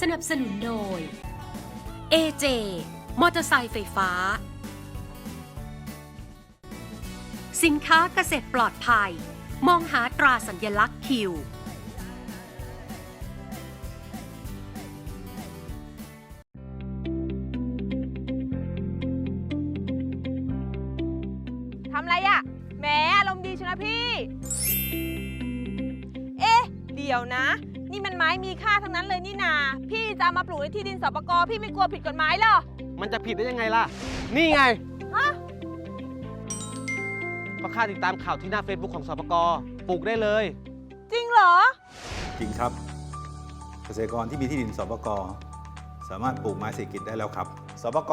สนับสนุนโดย AJ มอเตอร์ไซค์ไฟฟ้า สินค้าเกษตรปลอดภัย มองหาตราสัญลักษณ์คิว ทำไรอะ่ะแหมอารมณ์ดีชนะพี่ เอ๊ะ เดี๋ยวนะ นี่มันไม้มีค่าทั้งนั้นเลยนี่นา พี่จะเอามาปลูกในที่ดินสปกพี่ไม่กลัวผิดกฎหมายเหรอ มันจะผิดได้ยังไงล่ะ นี่ไงฮะ ก็ค่าติดตามข่าวที่หน้า Facebook ของสปกปลูกได้เลย จริงเหรอ จริงครับ เกษตรกรที่มีที่ดินสปกสามารถปลูกไม้เศรษฐกิจได้แล้วครับสปก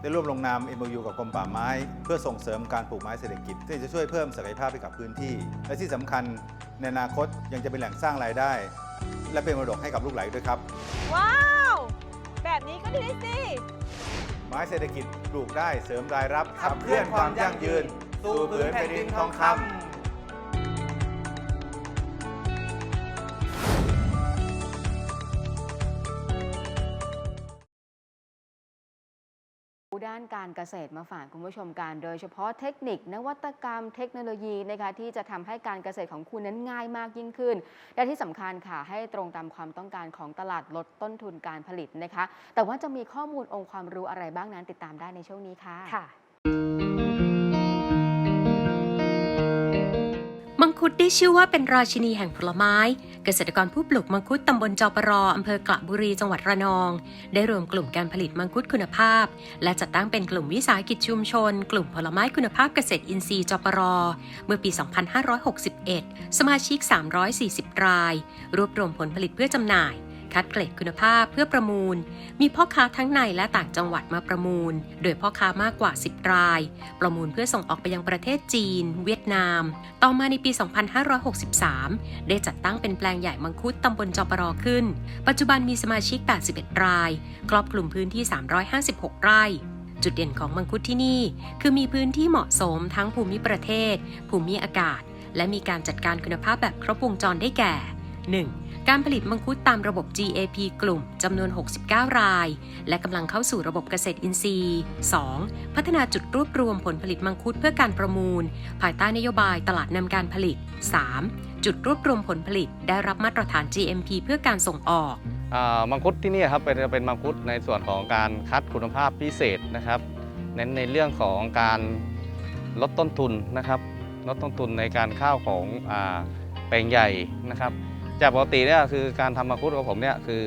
ได้ร่วมลงนาม MOU กับกรมป่าไม้ เพื่อส่งเสริมการปลูกไม้เศรษฐกิจที่จะช่วยเพิ่มศักยภาพให้กับพื้นที่ และที่สำคัญในอนาคตยังจะเป็นแหล่งสร้างรายได้ และเป็นมรดกให้กับลูกหลานด้วยครับ ว้าว แบบนี้ก็ดีสิ ไม้เศรษฐกิจปลูกได้เสริมรายรับขับเคลื่อนความยั่งยืน สู่ผืนแผ่นดินทองคำ ด้านการเกษตรมาฝากคุณผู้ชมกันโดยเฉพาะเทคนิคนวัตกรรมเทคโนโลยีนะคะที่จะทำให้การเกษตรของคุณนั้นง่ายมากยิ่งขึ้น และที่สำคัญค่ะให้ตรงตามความต้องการของตลาดลดต้นทุนการผลิตนะคะ แต่ว่าจะมีข้อมูลองค์ความรู้อะไรบ้างนั้นติดตามได้ในช่วงนี้ค่ะมัง คุดได้ชื่อว่าเป็นราชินีแห่งผลไม้ เกษตรกรผู้ปลูกมังคุดตำบลจอปรออำเภอกระบุรีจังหวัดระนอง ได้รวมกลุ่มการผลิตมังคุดคุณภาพ และจัดตั้งเป็นกลุ่มวิสาหกิจชุมชน กลุ่มผลไม้คุณภาพเกษตรอินทรีย์จอปรอเมื่อปี 2561 สมาชิก 340 ราย รวบรวมผลผลิตเพื่อจำหน่าย คัดเกรดคุณภาพเพื่อประมูล มีพ่อค้าทั้งในและต่างจังหวัดมาประมูล โดยพ่อค้ามากกว่า 10 ราย ประมูลเพื่อส่งออกไปยังประเทศจีน เวียดนาม ต่อมาในปี 2563 ได้จัดตั้งเป็นแปลงใหญ่มังคุดตำบลจอปรอขึ้น ปัจจุบันมีสมาชิก 81 ราย ครอบคลุมพื้นที่ 356 ไร่จุดเด่นของมังคุดที่นี่ คือมีพื้นที่เหมาะสมทั้งภูมิประเทศ ภูมิอากาศ และมีการจัดการคุณภาพแบบครบวงจรได้แก่ 1. การผลิตมังคุดตามระบบ GAP กลุ่มจำนวน 69 ราย และกำลังเข้าสู่ระบบเกษตรอินทรีย์ 2. พัฒนาจุดรวบรวมผลผลิตมังคุดเพื่อการประมูล ภายใต้นโยบายตลาดนำการผลิต 3. จุดรวบรวมผลผลิตได้รับมาตรฐาน GMP เพื่อการส่งออกอมังคุดที่นี่ครับเป็นเป็นมังคุดในส่วนของการคัดคุณภาพพิเศษนะครับเน้นในเรื่องของการลดต้นทุนนะครับลดต้นทุนในการข้าวของอแปลงใหญ่นะครับ จากปกติเนี่ยคือการทำมังคุดของผมเนี่ยคือ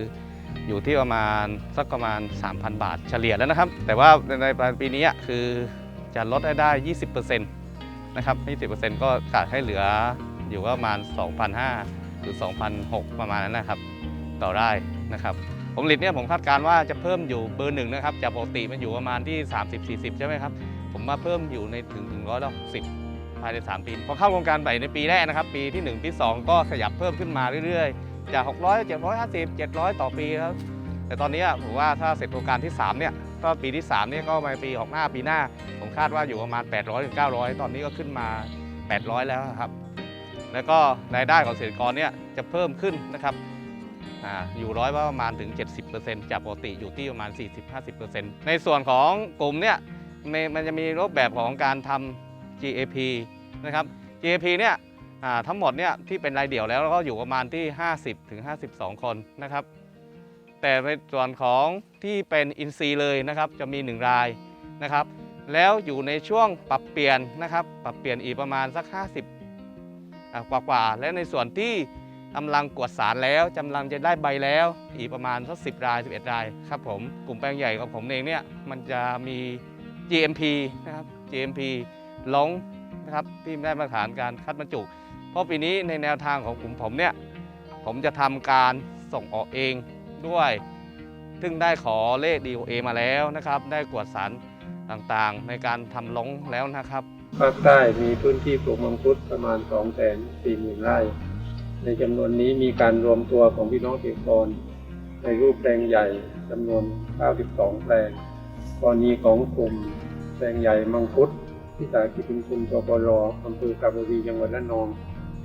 อยู่ที่ประมาณสักประมาณ 3,000 บาทเฉลี่ยแล้วนะครับ แต่ว่าในปีนี้คือจะลดได้ได้20%นะครับ 20%ก็กะให้เหลืออยู่ประมาณ 2,500หรือ 2,600 ประมาณนั้นนะครับ ต่อได้นะครับผลผลิตเนี่ยผมคาดการว่าจะเพิ่มอยู่เบอร์หนึ่งนะครับจากปกติมันอยู่ประมาณที่ 30-40 ใช่ไหมครับ ผมมาเพิ่มอยู่ในถึงถึงร้อยละสิบ ภายใน 3 ปี พอเข้าโครงการใหม่ในปีแรกนะครับ ปีที่ 1 ปี 2 ก็ขยับเพิ่มขึ้นมาเรื่อยๆ จาก 600 750 700 ต่อปีครับ แต่ตอนนี้ผมว่าถ้าเสร็จโครงการที่ 3 เนี่ย ก็ปีที่ 3 เนี่ยก็มาปี65ปีหน้า ผมคาดว่าอยู่ประมาณ 800ถึง900 ตอนนี้ก็ขึ้นมา 800 แล้วครับ แล้วก็รายได้ของเกษตรกรเนี่ยจะเพิ่มขึ้นนะครับออยู่ร้อยว่าประมาณถึง 70%จากปกติอยู่ที่ประมาณ 40-50%ในส่วนของกลุ่มเนี่ยมันมันจะมีรูปแบบของการทำ GAP นะครับ GAP เนี่ยทั้งหมดเนี่ยที่เป็นรายเดี่ยวแล้วก็อยู่ประมาณที่ 50ถึง52 คนนะครับ แต่ในส่วนของที่เป็นอินซีเลยนะครับจะมี 1 รายนะครับ แล้วอยู่ในช่วงปรับเปลี่ยนนะครับ ปรับเปลี่ยนอีกประมาณสัก 50อ่ากว่า และในส่วนที่กำลังกวดสารแล้วกำลังจะได้ใบแล้ว อีกประมาณสักสิราย 11 รายครับผมกลุ่มแปลงใหญ่ของผมเองเนี่ยมันจะมี GMP นะครับ GMP หลงนะครับที่ได้มาตรฐานการคัดบรรจุ เพราะปีนี้ในแนวทางของกลุ่มผมเนี่ยผมจะทำการส่งออกเองด้วย ซึ่งได้ขอเลข DOA มาแล้วนะครับ ได้กวดสารต่างๆ ในการทำลงแล้วนะครับ ภาคใต้มีพื้นที่ปลูกมังคุดประมาณ 2 4 0 0 0 0 ไร่ ในจำนวนนี้มีการรวมตัวของพี่น้องเกษตรกร ในรูปแปลงใหญ่จำนวน 92 แปลง กรณีของกลุ่มแปลงใหญ่มังคุด ที่สาหกิจชุมชนจปรอำเภอกาบบุรีจังหวัดระนอง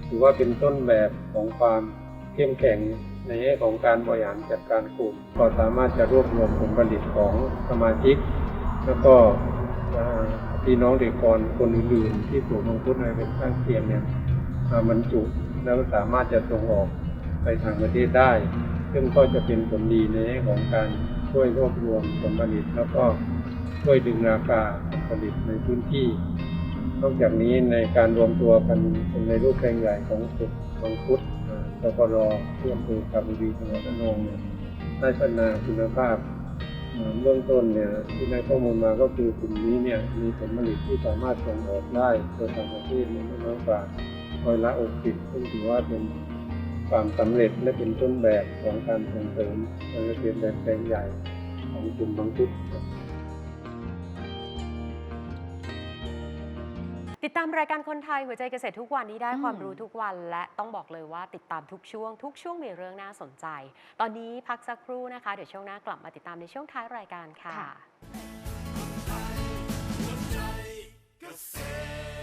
ถือว่าเป็นต้นแบบของความเข้มแข็งในแง่ของการบริหารจัดการกลุ่มก็สามารถจะรวบรวมผลผลิตของสมาชิก แล้วก็พี่น้องเด็กกรคนอื่นๆ ที่ปลูกมังคุดในเป็นข้างเคียงเนี่ยมาบรรจุแล้วสามารถจะส่งออกไปทางประเทศได้ ซึ่งก็จะเป็นผลดีในแง่ของการช่วยรวบรวมผลผลิตแล้วก็ ช่วยดึงราคาผลผลิตในพื้นที่ นอกจากนี้ในการรวมตัวกันเป็นในรูปแปลงใหญ่ของสุดมังคุดอ่าสปรที่อำเภอกาบุรีจังหวัดระนองเนี่ยได้พัฒนาคุณภาพเบื้องต้นเนี่ยที่ได้ข้อมูลมาก็คือกลุ่มนี้เนี่ยมีผลผลิตที่สามารถส่งออกได้โดยต่างประเทศเนี่ยไม่น้อยกว่าร้อยละ60ซึ่งถือว่าเป็นความสำเร็จและเป็นต้นแบบของการส่งเสริมการเกษตรแบบแปลงใหญ่ของกลุ่มมังคุด ติดตามรายการคนไทยหัวใจเกษตรทุกวันนี้ได้อืมความรู้ทุกวัน และต้องบอกเลยว่าติดตามทุกช่วง ทุกช่วงมีเรื่องน่าสนใจ ตอนนี้พักสักครู่นะคะ เดี๋ยวช่วงหน้ากลับมาติดตามในช่วงท้ายรายการค่ะค่ะ Got